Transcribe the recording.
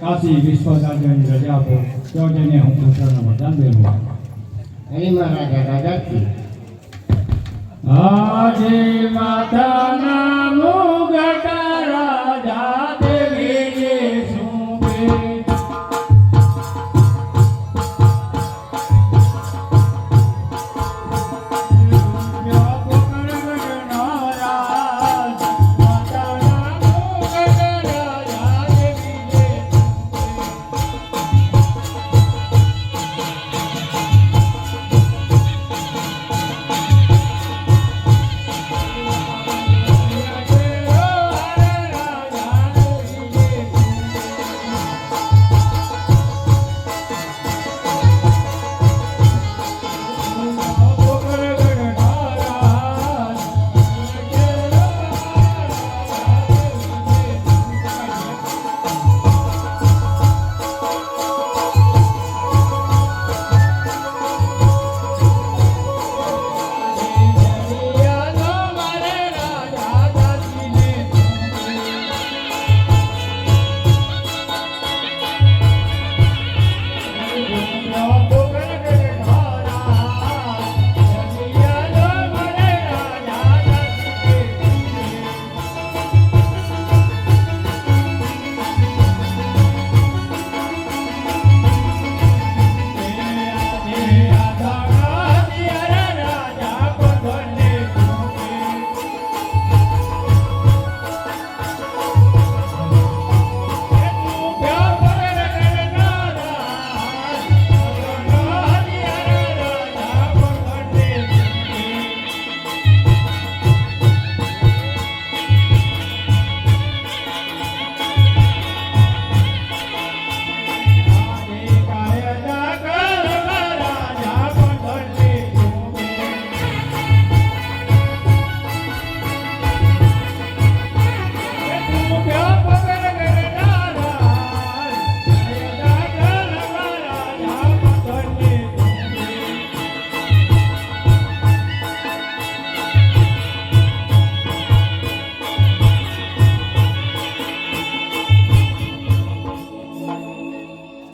કાશી વિશ્વરાજની રજા પર તો જઈને હું પુત્રનો વરદાન દેવું હરી રાજા રાજા આજે માતા